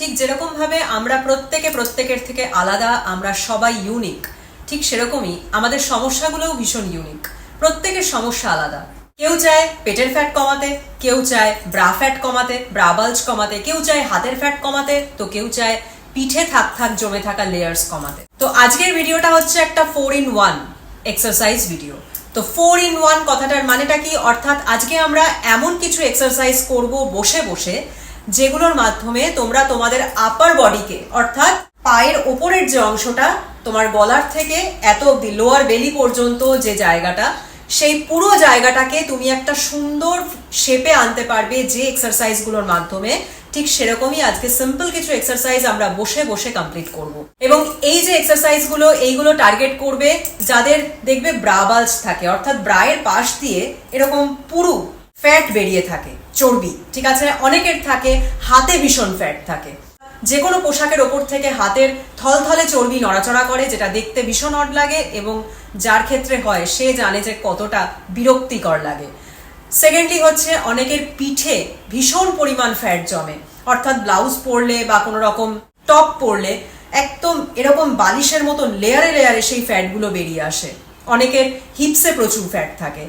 ঠিক যেরকম ভাবে আমরা প্রত্যেকে প্রত্যেকের থেকে আলাদা, আমরা সবাই ইউনিক ঠিক সেরকমই আমাদের সমস্যাগুলোও ভীষণ ইউনিক প্রত্যেকের সমস্যা আলাদা। কেউ চায় পেটের ফ্যাট কমাতে, কেউ চায় ব্রা ফ্যাট কমাতে ব্রা বাল্জ কমাতে, কেউ চায় হাতের ফ্যাট কমাতে, তো কেউ চায় পিঠে থাক থাক জমে থাকা লেয়ার্স কমাতে। তো আজকের ভিডিওটা হচ্ছে একটা four in one exercise video তো ফোর ইন ওয়ান কথাটার মানেটা কি? অর্থাৎ আজকে আমরা এমন কিছু এক্সারসাইজ করব বসে বসে যেগুলোর মাধ্যমে তোমরা তোমাদের আপার বডিকে অর্থাৎ পায়ের ওপরের যে অংশটা, তোমার গলার থেকে এত অব্দি লোয়ার বেলি পর্যন্ত যে জায়গাটা, সেই পুরো জায়গাটাকে তুমি একটা সুন্দর শেপে আনতে পারবে যে এক্সারসাইজগুলোর মাধ্যমে। ঠিক সেরকমই আজকে সিম্পল কিছু এক্সারসাইজ আমরা বসে বসে কমপ্লিট করব। এবং এই যে এক্সারসাইজগুলো এইগুলো টার্গেট করবে যাদের দেখবে ব্রা বাল্জ থাকে, অর্থাৎ ব্রায়ের পাশ দিয়ে এরকম পুরু ফ্যাট বেরিয়ে থাকে, চর্বি, ঠিক আছে? অনেকের থাকে, হাতে ভীষণ ফ্যাট থাকে। যে কোনো পোশাকের ওপর থেকে হাতের থলথলে চর্বি নড়াচড়া করে, যেটা দেখতে ভীষণ অড লাগে এবং যার ক্ষেত্রে হয়, সে জানে যে কতটা বিরক্তিকর লাগে। সেকেন্ডলি হচ্ছে, অনেকের পিঠে ভীষণ পরিমাণ ফ্যাট জমে। অর্থাৎ ব্লাউজ পরলে বা কোনো রকম টপ পরলে, একদম এরকম বালিশের মতো লেয়ারে লেয়ারে সেই ফ্যাটগুলো বেরিয়ে আসে। অনেকের হিপসে প্রচুর ফ্যাট থাকে।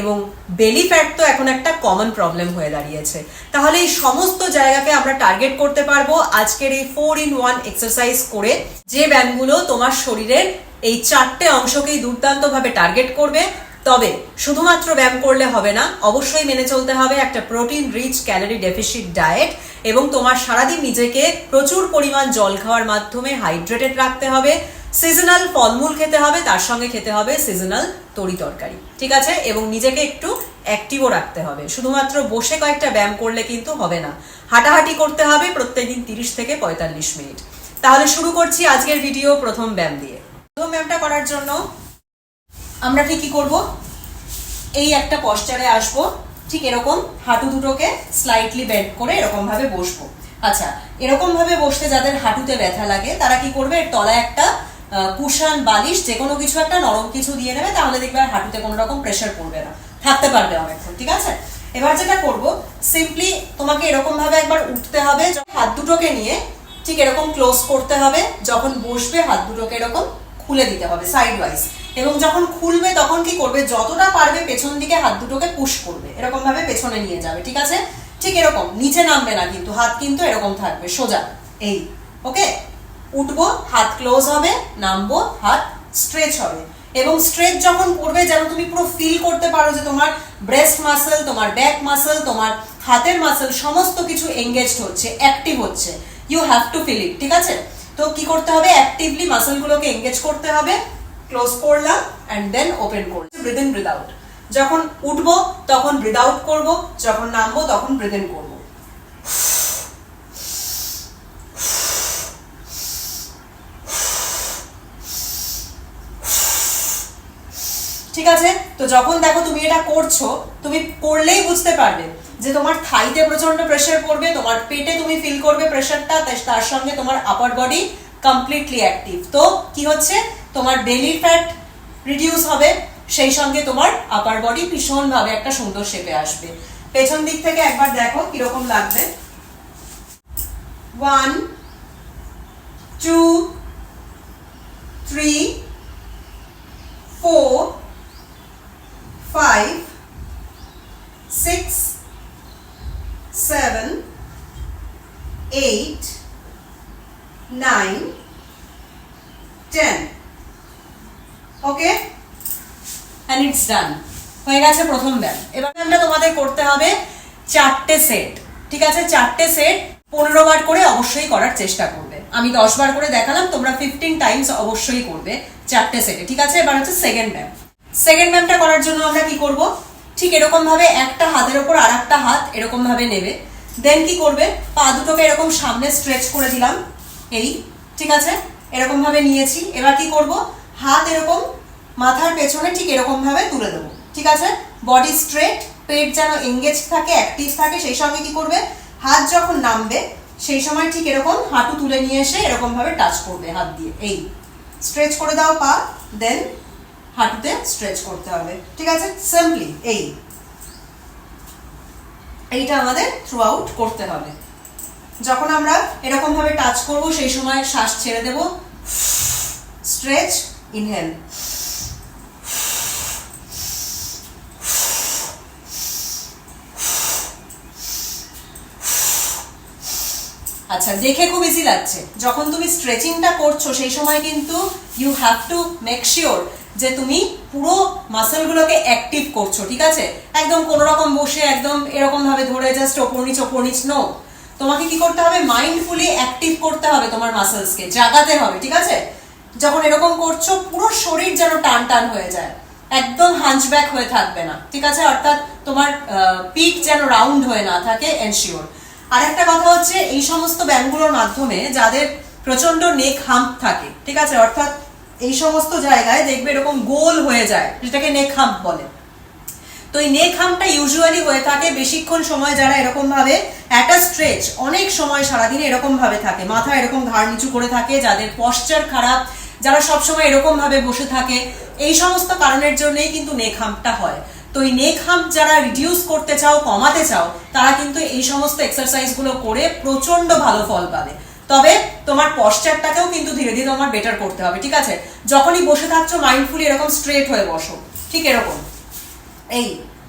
এবং বেলি ফ্যাট তো এখন একটা কমন প্রবলেম হয়ে দাঁড়িয়েছে। তাহলে এই সমস্ত জায়গাকে আমরা টার্গেট করতে পারব আজকের এই ফোর ইন ওয়ান এক্সারসাইজ করে। যে ব্যায়ামগুলো তোমার শরীরের এই চারটে অংশকেই দুর্দান্তভাবে টার্গেট করবে। তবে শুধুমাত্র ব্যায়াম করলে হবে না, অবশ্যই মেনে চলতে হবে একটা protein rich calorie deficit diet এবং তোমার সারাদিন নিজেকে প্রচুর পরিমাণ জল খাওয়ার মাধ্যমে হাইড্রেটেড রাখতে হবে। সিজনাল ফলমূল খেতে হবে, তার সঙ্গে খেতে হবে সিজনাল তরি তরকারি, ঠিক আছে? এবং নিজেকে একটু অ্যাক্টিভও রাখতে হবে। শুধুমাত্র বসে কয়েকটা ব্যায়াম করলে কিন্তু হবে না। হাঁটাহাঁটি করতে হবে প্রত্যেকদিন তিরিশ থেকে পঁয়তাল্লিশ মিনিট। তাহলে শুরু করছি আজকের ভিডিও প্রথম ব্যায়াম দিয়ে। প্রথম ব্যায়ামটা করার জন্য আমরা ঠিক কি করব? এই একটা পশ্চারে আসব, ঠিক এরকম হাঁটু দুটোকে স্লাইটলি বেন্ড করে এরকম ভাবে বসবো। আচ্ছা এরকম ভাবে বসতে যাদের হাঁটুতে ব্যথা লাগে, তারা কি করবে? তলায় একটা কুশান বালিশ যে কোনো কিছু একটা নরম কিছু দিয়ে নেবে, তাহলে দেখবে আর হাঁটুতে কোনো রকম প্রেশার পড়বে না। থাকতে পারবে অনেকক্ষণ, ঠিক আছে? এবার যেটা করব সিম্পলি তোমাকে এরকম ভাবে একবার উঠতে হবে হাত দুটোকে নিয়ে ঠিক এরকম ক্লোজ করতে হবে, যখন বসবে হাত দুটোকে এরকম খুলে দিতে হবে সাইড ওয়াইজ এবং যখন খুলবে, তখন কি করবে? যতটা পারবে পেছন দিকে হাত দুটোকে পুশ করবে, এরকম ভাবে পেছনে নিয়ে যাবে, ঠিক আছে? ঠিক এরকম, নিচে নামবে না কিন্তু, হাত কিন্তু এরকম থাকবে, সোজা, এই ওকে উঠবো, হাত ক্লোজ হবে, নামবো, হাত স্ট্রেচ হবে। এবং স্ট্রেচ যখন করবে, যেন তুমি পুরো ফিল করতে পারো যে তোমার ব্রেস্ট মাসেল তোমার ব্যাক মাসেল তোমার হাতের মাসেল সমস্ত কিছু এঙ্গেজড হচ্ছে অ্যাক্টিভ হচ্ছে। You have to feel it ঠিক আছে? তো কি করতে হবে? অ্যাক্টিভলি মাসেলগুলোকে এঙ্গেজ করতে হবে। ক্লোজ করলাম অ্যান্ড দেন ওপেন করলাম। ব্রিদ ইন ব্রিদ আউট যখন উঠবো, তখন ব্রিদ আউট করব, যখন নামবো, তখন ব্রিদ ইন করব। ঠিক আছে? তো যখন দেখো তুমি এটা করছ, তুমি করলেই বুঝতে পারবে যে তোমার থাইতে প্রচণ্ড প্রেশার পড়বে, তোমার পেটে তুমি ফিল করবে প্রেশারটা তার সঙ্গে তোমার আপার বডি কমপ্লিটলি অ্যাক্টিভ তো কি হচ্ছে? তোমার বেলি ফ্যাট রিডিউস হবে, সেই সঙ্গে তোমার আপার বডি ভীষণভাবে একটা সুন্দর শেপে আসবে। পেছন দিক থেকে একবার দেখো কীরকম লাগবে। One two three four five, six, seven, eight, nine, ten. Okay? And it's done. হয়ে গেছে প্রথম ব্যায়াম এবার ব্যায়ামটা তোমাদের করতে হবে চারটে সেট ঠিক আছে? চারটে সেট পনেরো বার করে অবশ্যই করার চেষ্টা করবে। আমি দশ বার করে দেখালাম তোমরা ফিফটিন টাইমস অবশ্যই করবে চারটে সেটে ঠিক আছে? এবার হচ্ছে সেকেন্ড ব্যায়াম সেকেন্ড ব্যায়ামটা করার জন্য আমরা কি করব? ঠিক এরকম ভাবে একটা হাতের ওপর আর একটা হাত এরকম ভাবে নেবে। দেন কি করবে? পা দুটোকে এরকম সামনে স্ট্রেচ করে দিলাম। এই, ঠিক আছে? এরকম ভাবে নিয়েছি। এবার কি করব? হাত এরকম মাথার পেছনে ঠিক এরকম ভাবে তুলে দেবো। ঠিক আছে? বডি স্ট্রেট পেট যেন এঙ্গেজ থাকে অ্যাক্টিভ থাকে, সেই সঙ্গে কি করবে? হাত যখন নামবে, সেই সময় ঠিক এরকম হাঁটু তুলে নিয়ে এসে এরকম ভাবে টাচ করবে হাত দিয়ে। এই স্ট্রেচ করে দাও পা দেন হাঁটুতে স্ট্রেচ করতে হবে, ঠিক আছে? সিম্পলি এই। এইটা আমাদের থ্রু আউট করতে হবে। যখন আমরা এরকম ভাবে টাচ করব, সেই সময় শ্বাস ছেড়ে দেব। স্ট্রেচ ইনহেল আচ্ছা দেখে খুব ইজি লাগছে। যখন তুমি স্ট্রেচিংটা করছ, সেই সময় কিন্তু you have to make sure যে তুমি পুরো মাসেলগুলোকে অ্যাক্টিভ করছ, ঠিক আছে? একদম কোনো রকম বসে, একদম এরকম ভাবে ধরে জাস্ট ওপর নিচ নো তোমাকে কি করতে হবে? মাইন্ডফুলি অ্যাক্টিভ করতে হবে তোমার মাসেলসকে জাগাতে হবে, ঠিক আছে? যখন এরকম করছ, পুরো শরীর যেন টান টান হয়ে যায়। একদম হাঞ্চব্যাক হয়ে থাকবে না, ঠিক আছে? অর্থাৎ তোমার পিক যেন রাউন্ড হয়ে না থাকে এনশিওর আর একটা কথা হচ্ছে, এই সমস্ত ব্যায়ামগুলোর মাধ্যমে যাদের প্রচণ্ড নেক হাম্প থাকে, ঠিক আছে? অর্থাৎ এই সমস্ত জায়গায় দেখবে এরকম গোল হয়ে যায়, যেটাকে নেক হাম্প বলে। তো এই নেক হামটা ইউজুয়ালি হয়ে থাকে বেশিক্ষণ সময় যারা এরকম ভাবে একটা স্ট্রেচ অনেক সময় সারাদিন এরকম ভাবে থাকে। মাথা এরকম ঘাড় নিচু করে থাকে, যাদের পশ্চার খারাপ, যারা সবসময় এরকম ভাবে বসে থাকে, এই সমস্ত কারণের জন্যই কিন্তু নেক হাম্পটা হয়। তো এই নেক হাম্প যারা রিডিউস করতে চাও, কমাতে চাও, তারা কিন্তু এই সমস্ত এক্সারসাইজগুলো করে প্রচণ্ড ভালো ফল পাবে। তবে তোমার পশ্চারটাকেও কিন্তু ধীরে ধীরে তোমার বেটার করতে হবে, ঠিক আছে? যখনই বসে থাকছো মাইন্ডফুলি এরকম স্ট্রেট হয়ে বসো, ঠিক এরকম। এই,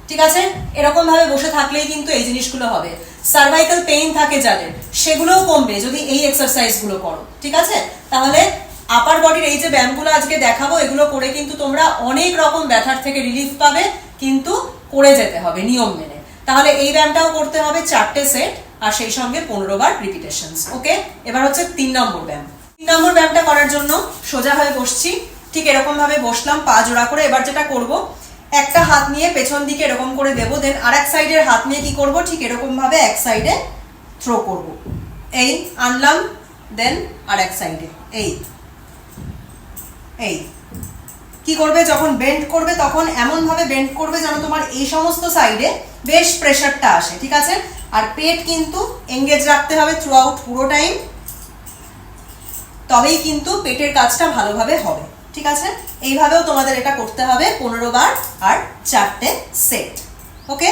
ঠিক আছে? এরকম ভাবে বসে থাকলেই কিন্তু এই জিনিসগুলো হবে। সার্ভাইকাল পেইন থাকে যাদের, সেগুলোও কমবে যদি এই এক্সারসাইজগুলো করো, ঠিক আছে? তাহলে আপার বডির এই যে ব্যায়ামগুলো আজকে দেখাবো, এগুলো করে কিন্তু তোমরা অনেক রকম ব্যথার থেকে রিলিফ পাবে, কিন্তু করে যেতে হবে নিয়ম মেনে। তাহলে এই ব্যায়ামটাও করতে হবে চারটে সেট আর সেই সঙ্গে পনেরো বার রিপিটেশন ওকে এবার হচ্ছে তিন নম্বর ব্যায়াম। তিন নম্বর ব্যায়ামটা করার জন্য সোজা হয়ে বসছি। ঠিক এরকম ভাবে বসলাম, পা জোড়া করে এবার যেটা করব, একটা হাত নিয়ে পেছন দিকে এরকম করে দেবো দেন আর এক সাইডের হাত নিয়ে কি করব, ঠিক এরকম ভাবে এক সাইডে থ্রো করব। এই আনলাম দেন আর এক সাইডে এই এই। কি করবে, যখন বেন্ড করবে, তখন এমন ভাবে বেন্ড করবে যেন তোমার এই সমস্ত সাইডে বেশ প্রেশারটা আসে, ঠিক আছে? আর পেট কিন্তু এঙ্গেজ রাখতে হবে থ্রু আউট পুরো টাইম তবেই কিন্তু পেটের কাজটা ভালোভাবে হবে, ঠিক আছে? এইভাবেও তোমাদের এটা করতে হবে পনেরো বার আর চারটে সেট ওকে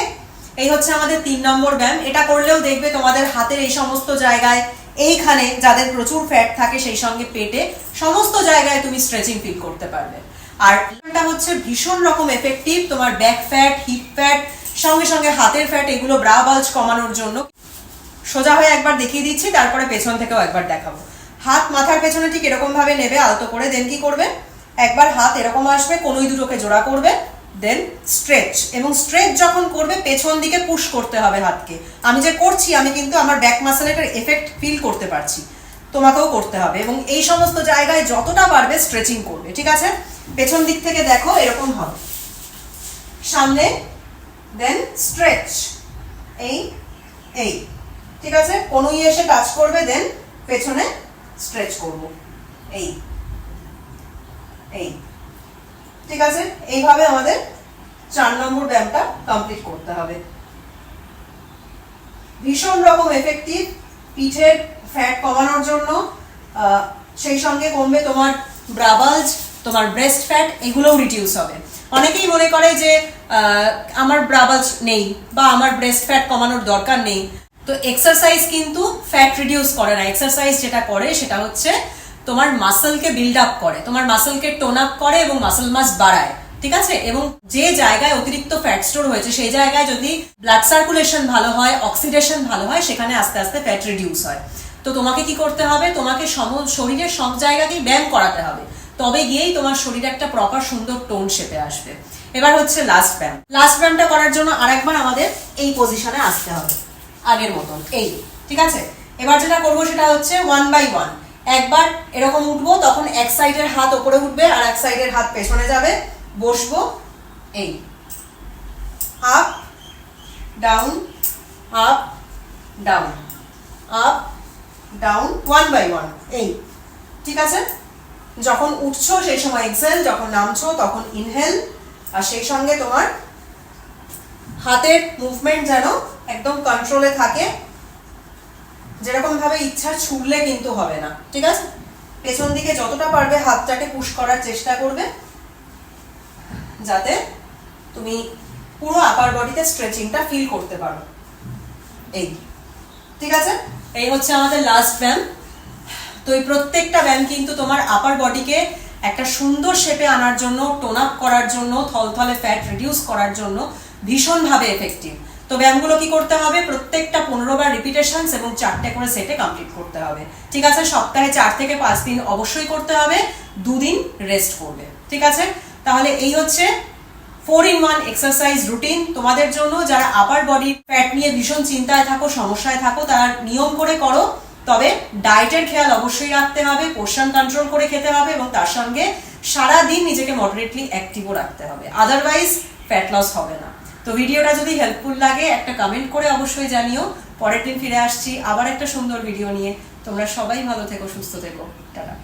এই হচ্ছে আমাদের তিন নম্বর ব্যায়াম। এটা করলেও দেখবে তোমাদের হাতের এই সমস্ত জায়গায়, এইখানে যাদের প্রচুর ফ্যাট থাকে সেই সঙ্গে পেটে সমস্ত জায়গায় তুমি স্ট্রেচিং ফিল করতে পারবে। আর এটা হচ্ছে ভীষণ রকম এফেক্টিভ তোমার ব্যাক ফ্যাট হিপ ফ্যাট সঙ্গে সঙ্গে হাতের ফ্যাট এগুলো ব্রা বাল্জ কমানোর জন্য। সোজা হয়ে একবার দেখিয়ে দিচ্ছি, তারপরে পেছন থেকেও একবার দেখাবো। হাত মাথার পেছনে ঠিক এরকম ভাবে নেবে, আলতো করে দেন কি করবে? একবার হাত এরকম আসবে, কোনোই দুটোকে জোড়া করবে দেন স্ট্রেচ এবং স্ট্রেচ যখন করবে, পেছন দিকে পুশ করতে হবে হাতকে। আমি যে করছি, আমি কিন্তু আমার ব্যাক মাসেলের এফেক্ট ফিল করতে পারছি। তোমাকেও করতে হবে। এবং এই সমস্ত জায়গায় যতটা পারবে স্ট্রেচিং করবে, ঠিক আছে? পেছন দিক থেকে দেখো এরকম হবে। সামনে দেন স্ট্রেচ এই এই। ঠিক আছে? কোনোই এসে টাচ করবে দেন পেছনে স্ট্রেচ করব। এই এই। ঠিক আছে? এইভাবে আমাদের চার নম্বর ব্যায়ামটা কমপ্লিট করতে হবে। ভীষণ রকম এফেক্টিভ পিঠের ফ্যাট কমানোর জন্য সেই সঙ্গে কমবে তোমার ব্রাবালজ তোমার ব্রেস্ট ফ্যাট এগুলোও রিডিউস হবে। অনেকেই মনে করে যে আমার ব্রাবালজ নেই বা আমার ব্রেস্ট ফ্যাট কমানোর দরকার নেই। তো এক্সারসাইজ কিন্তু ফ্যাট রিডিউস করে না। এক্সারসাইজ যেটা করে সেটা হচ্ছে তোমার মাসলকে বিল্ড আপ করে। তোমার মাসলকে টোন আপ করে এবং মাসল মাস বাড়ায়। ঠিক আছে? এবং যে জায়গায় অতিরিক্ত ফ্যাট স্টোর হয়েছে, সেই জায়গায় যদি ব্লাড সার্কুলেশন ভালো হয় অক্সিডেশন ভালো হয়, সেখানে আস্তে আস্তে ফ্যাট রিডিউস হয়। তো তোমাকে কি করতে হবে? তোমাকে সম শরীরের সব জায়গাতেই ব্যায়াম করাতে হবে। তবে গিয়েই তোমার শরীরে একটা প্রপার সুন্দর টোন শেপে আসবে। এবার হচ্ছে লাস্ট ব্যায়াম লাস্ট ব্যায়ামটা করার জন্য আরেকবার আমাদের এই পজিশনে আসতে হবে। আগের মতন, এই, ঠিক আছে? এবার যেটা করব সেটা হচ্ছে ওয়ান বাই ওয়ান একবার এরকম উঠবো, তখন এক সাইডের হাত ওপরে উঠবে আর এক সাইডের হাত পেছনে যাবে। বসবো, এই up down up down up down one by one এই, ঠিক আছে? যখন উঠছো সেই সময় এক্সেল যখন নামছো তখন ইনহেল আর সেই সঙ্গে তোমার হাতের মুভমেন্ট যেন একদম কন্ট্রোলে থাকে। যেরকম ভাবে ইচ্ছা ছুড়লে কিন্তু হবে না, ঠিক আছে? পেছন দিকে যতটা পারবে হাতটাকে পুশ করার চেষ্টা করবে, যাতে তুমি পুরো আপার বডিতে স্ট্রেচিংটা ফিল করতে পারো। এই, ঠিক আছে? এই হচ্ছে আমাদের লাস্ট ব্যায়াম তো এই প্রত্যেকটা ব্যায়াম কিন্তু তোমার আপার বডিকে একটা সুন্দর শেপে আনার জন্য টোন আপ করার জন্য, থলথলে ফ্যাট রিডিউস করার জন্য ভীষণভাবে এফেক্টিভ তো ব্যায়ামগুলো কি করতে হবে? প্রত্যেকটা পনেরো বার রিপিটেশনস এবং চারটে করে সেটে কমপ্লিট করতে হবে। ঠিক আছে? সপ্তাহে চার থেকে পাঁচ দিন অবশ্যই করতে হবে। দুদিন রেস্ট করবে। ঠিক আছে? তাহলে এই হচ্ছে four in one exercise routine তোমাদের জন্য। যারা আপার বডি ফ্যাট নিয়ে ভীষণ চিন্তায় থাকো, সমস্যায় থাকো, তারা নিয়ম করে করো। তবে ডায়েটের খেয়াল অবশ্যই রাখতে হবে পোর্শন কন্ট্রোল করে খেতে হবে এবং তার সঙ্গে সারা দিন নিজেকে মডারেটলি অ্যাক্টিভও রাখতে হবে। আদারওয়াইজ ফ্যাট লস হবে না। তো ভিডিওটা যদি হেল্পফুল লাগে, একটা কমেন্ট করে অবশ্যই জানিও। পরের দিন ফিরে আসছি। আবার একটা সুন্দর ভিডিও নিয়ে। তোমরা সবাই ভালো থেকো, সুস্থ থেকো। টাটা।